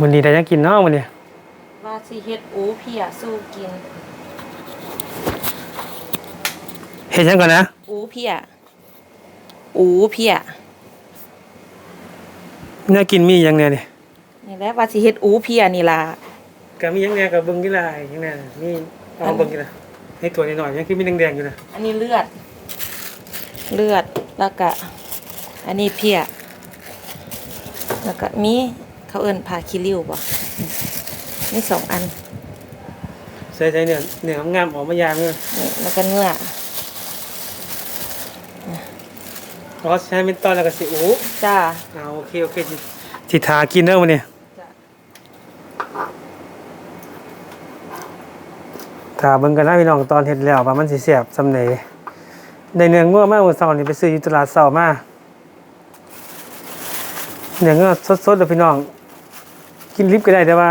มันนี้ได้ยังกินเนาะมันนี้ว่าสิเฮ็ดอูเพียสู้กินเห็นยังก่อนนะอูเพียอูเพียน่ากินมีหยังเนี่ยนี่นี่แหละว่าสิเฮ็ดอูเพียนี่ล่ะก็มีหยังเนี่ยกับเบิ่งกี่ลายยังไงมีเอาเบิ่งกี่ละให้ตัวนิดหน่อยยังคือมีแดงๆอยู่นะอันนี้เลือด เลือดแล้วก็อันนี้เพียแล้วก็มี เขาเอิ้นผ้าคีริ้วบ่มีสองอันใส่ใส่เนื้อเนื้องามๆออกมายามเนื้อนี่แล้วก็เนื้ออ๋อใช้เป็นตอนแล้วก็สิโอ้จ้าเอาโอเคโอเคสิสิทากินเด้อมันนี้จ้ะถ้าเบิ่งกันนะพี่น้องตอนเฮ็ดแล้วว่ามันสิแซ่บซำใดได้เนื้องัวมาเมื่อเช้านี่ไปซื้ออยู่ตลาดเช้ามาเนื้องัวสดๆเด้อพี่น้อง กินลิบก็ได้แต่ว่า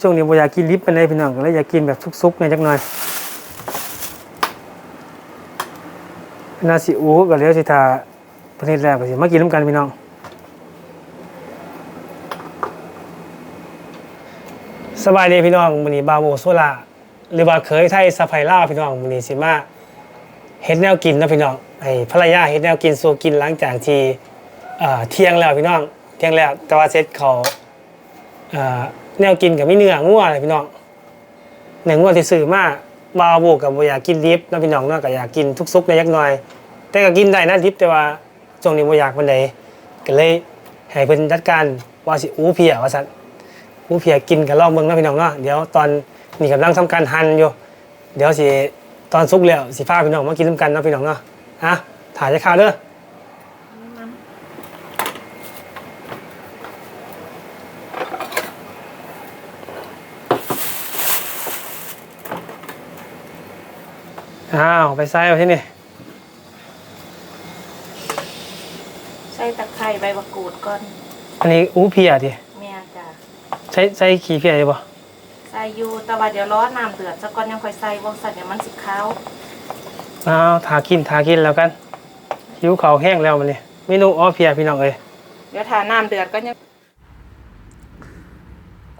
ช่วงนี้บ่อยากกินลิบปานพี่น้องก็เลยอยากกินแบบสุกๆหน่อยจักหน่อยนาสิอูก็แล้วสิทาประเทศแรกก็สิมากินนํกันพี่น้องสบายดีพี่น้องมื้อนี้บาโวโซลาหรือว่าเคยไทยสะไพล่าพี่น้องมื้อนี้สิมาเฮ็ดแนวกินนะพี่น้องให้ภรรยาเฮ็ดแนวกินสู่กินหลังจากที่เอ่อเที่ยงแล้วพี่น้อง เที่ยงแล้วแต่ว่าเสร็จเขา แนวกินกับไมีเนื้องัวเลยพี่น้องเนื้องัวที่ซื้อมาบาโวกับอยากกินดิบนะพี่น้องเนาะก็อยากกินทุกซุกในยักหน่อย แต่ก็กินได้นะดิบแต่ว่าช่วงนี้บ่อยากปานใดก็เลยให้เพิ่นจัดการว่าสิอู้เพียว่าซั่นผู้เพียกินกับล่องเบิ่งนะพี่น้องเนาะเดี๋ยวตอนนี่กำลังทำการหั่นอยู่เดี๋ยวสิตอนสุกแล้วสิพาพี่น้องมากินน้ำกันนะพี่น้องเนาะอะถ่ายจะข้าวเด้อ อ้าวไปใส่เอาที่นี่ใส่ตะไคร้ใบมะกรูดก่อนอันนี้อู้เพียดิแม่จ้ะใช้ใช้ขี้เพียได้บ่ใส่อยู่แต่ว่าเดี๋ยวรอน้ำเดือดซะก่อนยังค่อยใส่บ่สั่นเดี๋ยวมันสิขาวอ้าวทากินทากินแล้วกันหิวข้าวแห้งแล้วมันนี่เมนูอ้อเพียพี่น้องเอ้ยเดี๋ยวทาน้ำเดือดก็ยัง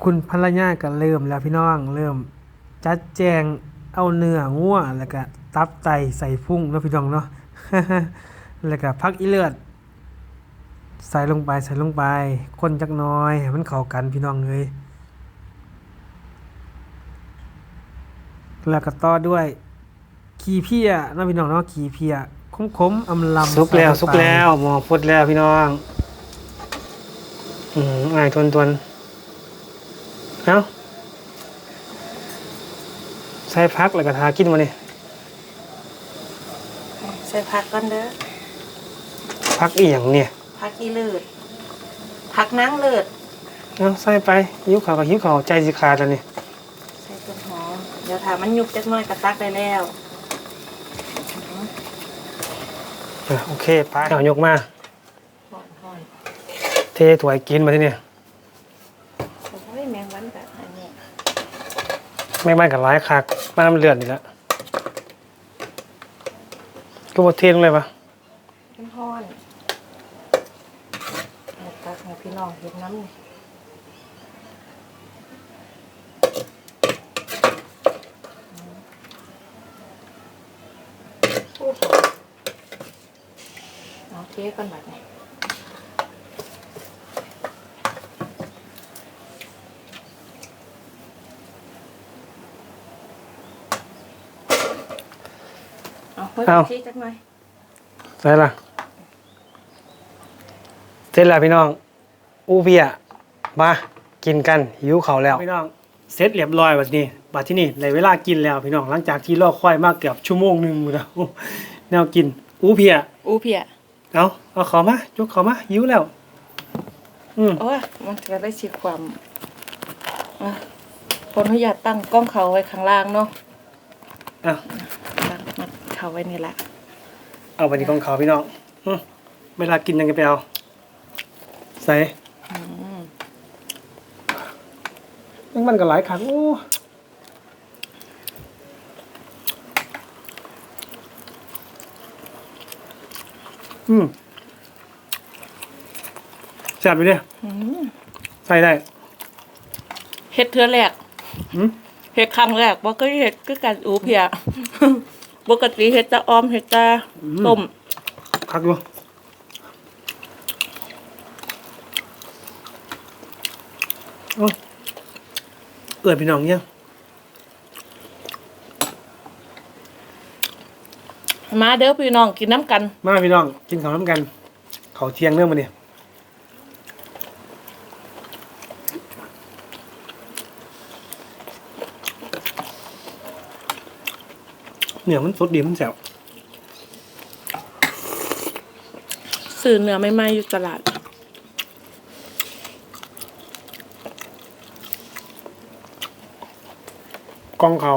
คุณภรรยาก็เริ่มแล้วพี่น้องเริ่ม จัดแจงเอาเนื้องัวแล้วก็ ตับไตใส่พุ่งเนาะพี่น้องเนาะ แล้วก็พักอีเลือด ใส่ลงไปใส่ลงไป คนจักหน้อยให้มันเข้ากันพี่น้องเลยแล้วก็ต่อด้วยขี้เพียเนาะพี่น้องเนาะขี้เพียคมๆอำลำสุกแล้วใส่สุกไปแล้วหมอพุดแล้วพี่น้องอืมอายทวนทวนเอ้าใส่พักแล้วก็ทากินมาเนี่ยใส่ผักก่อนเด้อพักอีหยังเนี่ยผักอีเลือดผักนางเลือดเอ้าใส่ไปหิวข่าวกับหิวข่าวใจสิขาดแล้วนี่ใส่ต้นหอมเดี๋ยวถ้ามันยุบจักหน่อยก็ตักได้แล้วอะโอเคไปเอายกมา ห่อนห่อนเทถ้วยกินมาที่เนี่ยโอ้ยแมงวันแบบอันนี้ ไม่บ้านกับร้ายคักบ้านมันเลือดนี่ละก็บเทนอะไรปะเป็นห่อนเอาตักให้พี่น้องเห็นน้ำนี่โอ้โหเอาเทก่อนแบบนี้ เอาเพิ่มชีจักหน่อยใส่ละเสร็จแล้วพี่น้อง อูเบียมากินกันหิวเขาวแล้วพี่น้องเสร็จเรียบร้อยแบบนี้บัดที่นี่ในเวลากินแล้วพี่น้องหลังจากที่รอคอยมากเกือบชั่วโมงหนึ่งแล้วแนวกิน อู้เพียอูเพียเอาเอาขอมาจุกขอมาหิวแล้ว อืมโอ้ยมันจะได้ชิความอะคนเขาอยากตั้งกล้องเขาไว้ข้างล่างเนาะอะตั้งมัด เขาไว้นี่แหละ เอาไปที่ของเขาพี่น้องอืมเวลากินยังไงไปเอา ใส่อืมยังมันก็หลายครั้งโอ้อืมแซ่บไปเนี่ยอืมใส่ได้ เฮ็ดเทื่อแรกหืม เฮ็ดครั้งแรกบ่เคยเฮ็ดคือกันอูเพีย ปกติเฮ็ดแต่ออมเฮ็ดแต่ต้มคักอยู่โอ้เกิดพี่น้องยังมาเด้อพี่น้องกินน้ำกัน มาพี่น้องกินข้าวน้ำกันข้าวเที่ยงเรื่องมาเนี่ย เหนือมันสดดีมันแสบซื้อเนื้อใหม่ๆอยู่ตลาด กล้องเขา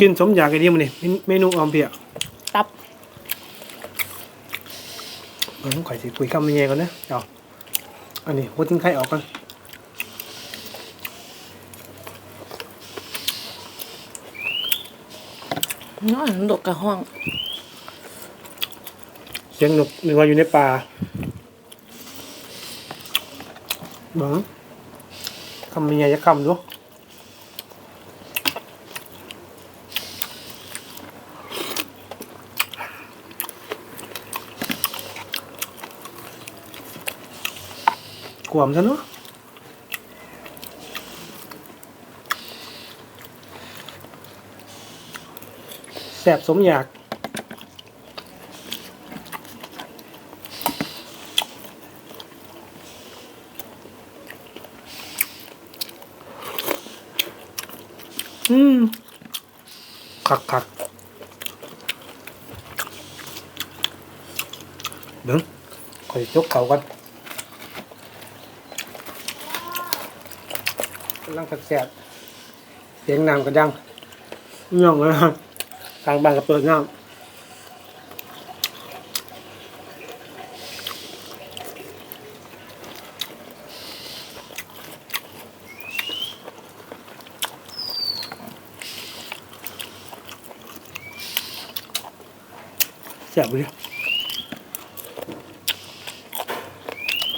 กินสมอยากไอ้ดีมันนี่เมนูออมเปีย ตับ เออข่อยสิคุยคำยังไงก่อนนะเอาอันนี้พูดถึงไข่ออกก่อนน้อยดกกะห้อง เสียงนกนึกว่าอยู่ในป่าเบังคำยังไงจะคำดู กวมซะเนาะแสบสมอยากอืมคักคักเดี๋ยวคอยยกเขากันกำ ลังแสบเสียงน้ำกระดังเงี้ยงเลยนะทางบ้านก็เปิดน้ำแสบเลย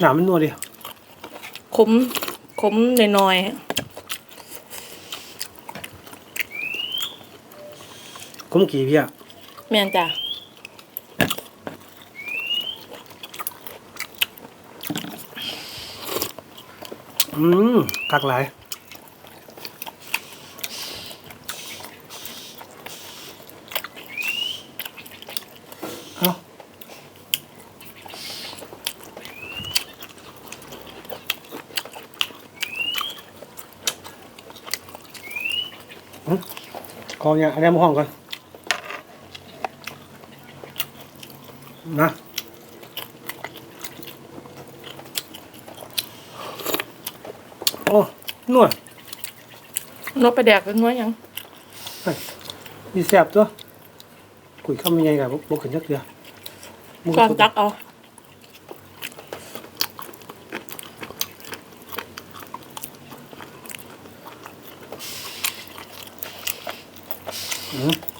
หนามันนัวดิขมขมน้อย คุ้มกี่พี่อะๆแม่นจ้ะอืมคักหลายเอาอืมขออย่างอันนี้มาห้องก่อน นะโอ้นวดนกไปแดกเป็นน้อยยังมีแสบตัวกุยข้ามยังไงกับบกขึ้นยักเรือมึงก่อนตักเอาอืม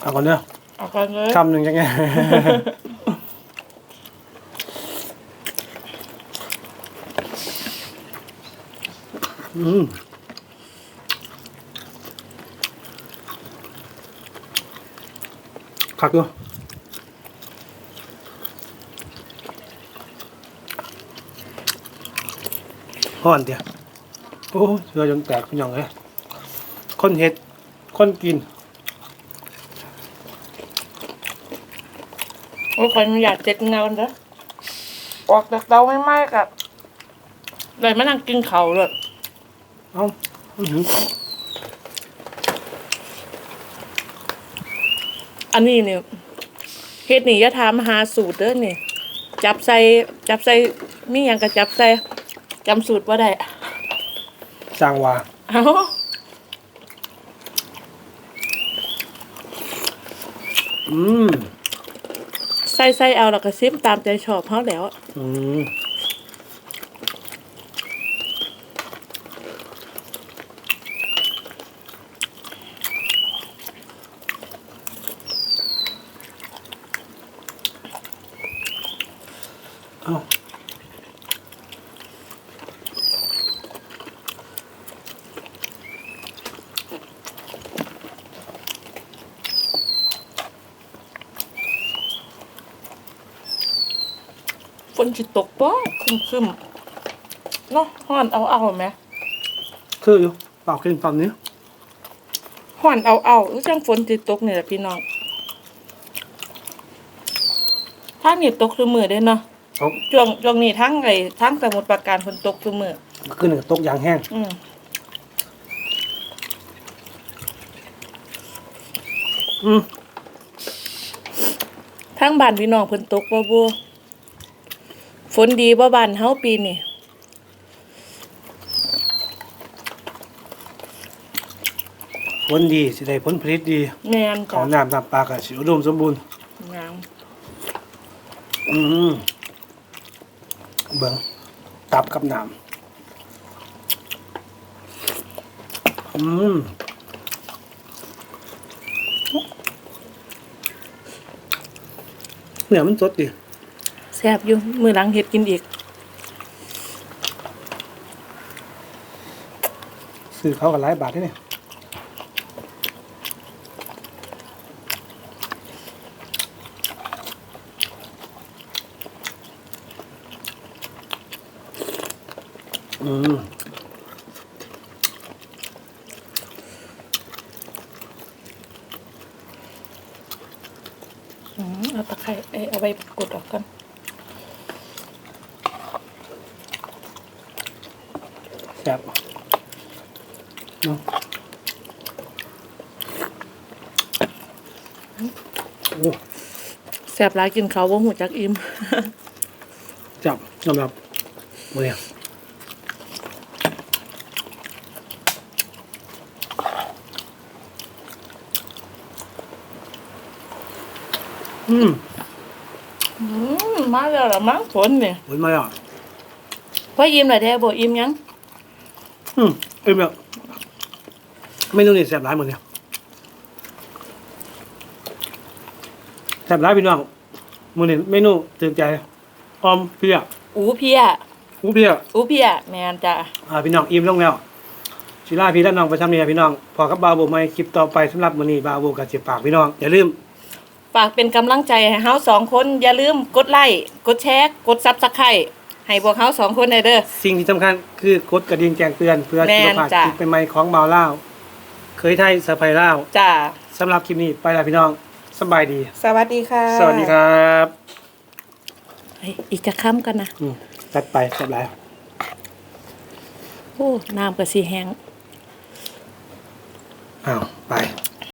เอาก่อนเด้อเอากันเลยคำหนึ่งยังไงอืมคักด้วยห่อนเดียวโอ้เสือจนแตกเป็นหย่องเลยคนเห็ด คนกิน อ้ยขออนุญาตเจ็ดเงาเด้อออกจากเตาไม่ไหม้กับเลยมานั่งกินเขาวเลยเอ้าอื้อหืออันนี้เนี่ยเฮ็ดนี่อย่าถามหาสูตรเด้อนี่ จับใส่จับใส่มีหยังก็จับใส่จำสูตรบ่ได้จางวาเอ้าอืม ใส่ใส่เอาแล้วก็ซิมตามใจชอบเขาแล้ว อืม นสิตกบ่คึมคึมๆเนาะฮ้อนเอาเอาไหมคืออยู่เปล่ากินตอนนี้ฮ้อนเอาเอาหรือจังฝนสิตกนี่แหละพี่น้องทางนี่ตกคือมือเด้เนาะตกช่วงช่วงนี้ทั้งไอ้ทั้งสมุทรปราการฝนตกคือมือขึ้นหนึ่งตกยางแห้ง อืมอืมทั้งบ้านพี่น้องเพิ่นตกบ่บ่ฝ นดีบ่บ้านเฮาปีนี้ผลดีสิได้ผลผลิตดีแม่นขอจ้ะงน้ำน้ำปลากะสิอุดมสมบูรณ์งามอืมเบิ่งตับกับน้ำอืมเนื้อมันสดดี แซ่บอยู่ มื้อหลังเฮ็ดกินอีก ซื้อเขากับหลายบาทนี่เนี่ยอืมอืมเอาตะไคร้เอ้ยเอาไว้กดออกก่อน แซ่บเนาะโอ้ แซ่บหลายกินเขาวบ่ฮู้จักอิ่มจับสำหรับมือเนี่ยอืมอืมมาแล้วล่ะมั้งฝนนี่ผลมาอะพออิ่มแล้วแท้บ่อิ่มยังอืมเอ้ยแบบไม่ต้องนี่แซ่บหลายหมดเนี่ย แซ่บหลายพี่น้องมือนี่เมนูตื่นใจออมเพียอูเพียหูเพียอูเพียแม่นจ้ะอ่าพี่น้องอิ่มลงแล้วศิลาพี่และน้องไปทำเนี่ยพี่น้องพอกับบาวโบไม่คลิปต่อไปสำหรับมื้อนี้บาวโบกับเจ็บปากพี่น้องอย่าลืมฝากเป็นกำลังใจให้เฮาสองคนอย่าลืมกดไลค์กดแชร์กด Subscribe ให้พวกเฮาสองคนได้เด้อสิ่งที่สำคัญคือกดกระดิ่งแจ้งเตือนเพื่อแม่สุนขภาพจ้ะคลิปใหม่ๆของบาวเล่าวเคยไทยสะพายเล่าวจ้าสำหรับคลิปนี้ไปแล้วพี่น้อง สบายดี สวัสดีค่ะสวัสดีครับอีกจะค้ำกันนะจัดไปจบแล้วโอ้น้ำกับสีแห้งอ้าวไป